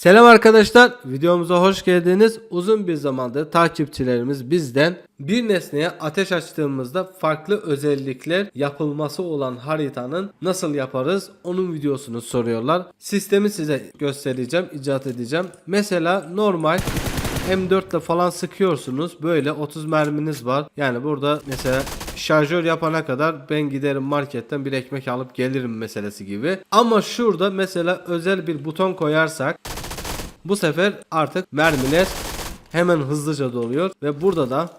Selam arkadaşlar, videomuza hoş geldiniz. Uzun bir zamandır takipçilerimiz bizden bir nesneye ateş açtığımızda farklı özellikler yapılması olan haritanın nasıl yaparız onun videosunu soruyorlar. Sistemi size göstereceğim, icat edeceğim. Mesela normal M4 ile falan sıkıyorsunuz. Böyle 30 merminiz var. Yani burada mesela şarjör yapana kadar ben giderim marketten bir ekmek alıp gelirim meselesi gibi. Ama şurada mesela özel bir buton koyarsak bu sefer artık mermiler hemen hızlıca doluyor ve burada da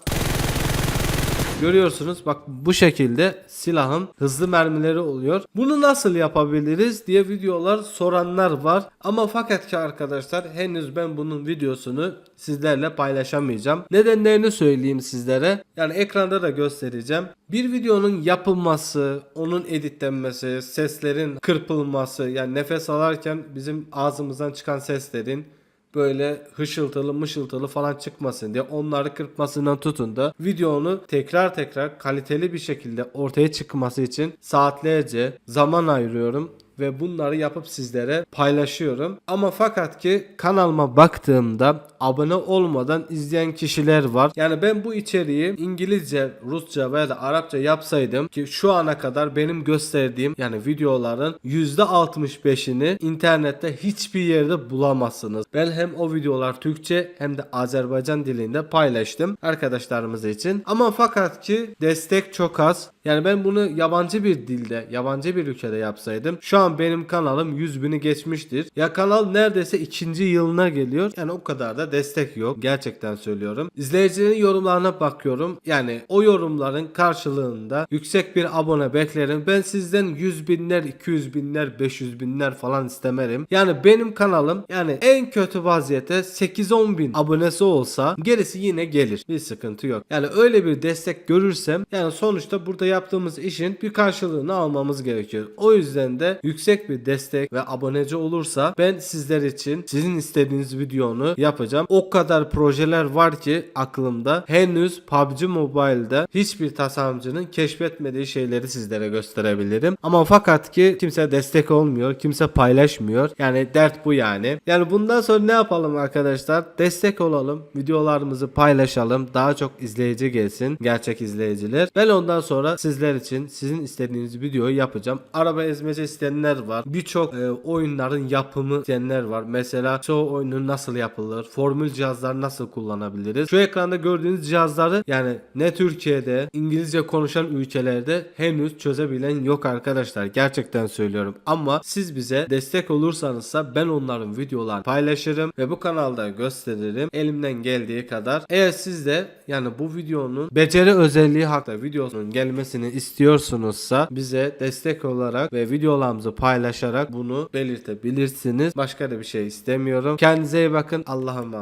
Görüyorsunuz bak bu şekilde silahın hızlı mermileri oluyor. Bunu nasıl yapabiliriz diye videolar soranlar var. Ama fakat ki arkadaşlar henüz ben bunun videosunu sizlerle paylaşamayacağım. Nedenlerini söyleyeyim sizlere. Yani ekranda da göstereceğim. Bir videonun yapılması, onun editlenmesi, seslerin kırpılması yani nefes alarken bizim ağzımızdan çıkan seslerin böyle hışıltılı mışıltılı falan çıkmasın diye onları kırpmasından tutun da videonu tekrar tekrar kaliteli bir şekilde ortaya çıkması için saatlerce zaman ayırıyorum ve bunları yapıp sizlere paylaşıyorum. Ama fakat ki kanalıma baktığımda abone olmadan izleyen kişiler var. Yani ben bu içeriği İngilizce, Rusça veya da Arapça yapsaydım ki şu ana kadar benim gösterdiğim yani videoların %65'ini internette hiçbir yerde bulamazsınız. Ben hem o videolar Türkçe hem de Azerbaycan dilinde paylaştım arkadaşlarımız için. Ama fakat ki destek çok az. Yani ben bunu yabancı bir dilde, yabancı bir ülkede yapsaydım şu an benim kanalım 100 bini geçmiştir. Ya kanal neredeyse ikinci yılına geliyor. Yani o kadar da destek yok. Gerçekten söylüyorum. İzleyicilerin yorumlarına bakıyorum. Yani o yorumların karşılığında yüksek bir abone beklerim. Ben sizden 100 binler, 200 binler, 500 binler falan istemerim. Yani benim kanalım yani en kötü vaziyette 8-10 bin abonesi olsa gerisi yine gelir. Bir sıkıntı yok. Yani öyle bir destek görürsem yani sonuçta burada yaptığımız işin bir karşılığını almamız gerekiyor. O yüzden de yüksek bir destek ve aboneci olursa ben sizler için sizin istediğiniz videonu yapacağım. O kadar projeler var ki aklımda. Henüz PUBG Mobile'da hiçbir tasarımcının keşfetmediği şeyleri sizlere gösterebilirim. Ama fakat ki kimse destek olmuyor. Kimse paylaşmıyor. Yani dert bu yani. Yani bundan sonra ne yapalım arkadaşlar? Destek olalım. Videolarımızı paylaşalım. Daha çok izleyici gelsin. Gerçek izleyiciler. Ben ondan sonra sizler için sizin istediğiniz videoyu yapacağım. Araba ezmece isteyenler var. Birçok e, oyunların yapımı isteyenler var. Mesela çoğu oyunun nasıl yapılır? Formül cihazlar nasıl kullanabiliriz? Şu ekranda gördüğünüz cihazları yani ne Türkiye'de İngilizce konuşan ülkelerde henüz çözebilen yok arkadaşlar. Gerçekten söylüyorum. Ama siz bize destek olursanızsa ben onların videolarını paylaşırım ve bu kanalda gösteririm. Elimden geldiği kadar. Eğer siz de yani bu videonun beceri özelliği hakkında videosunun gelmesini istiyorsunuzsa bize destek olarak ve videolarımızı paylaşarak bunu belirtebilirsiniz. Başka da bir şey istemiyorum. Kendinize iyi bakın. Allah'a emanet.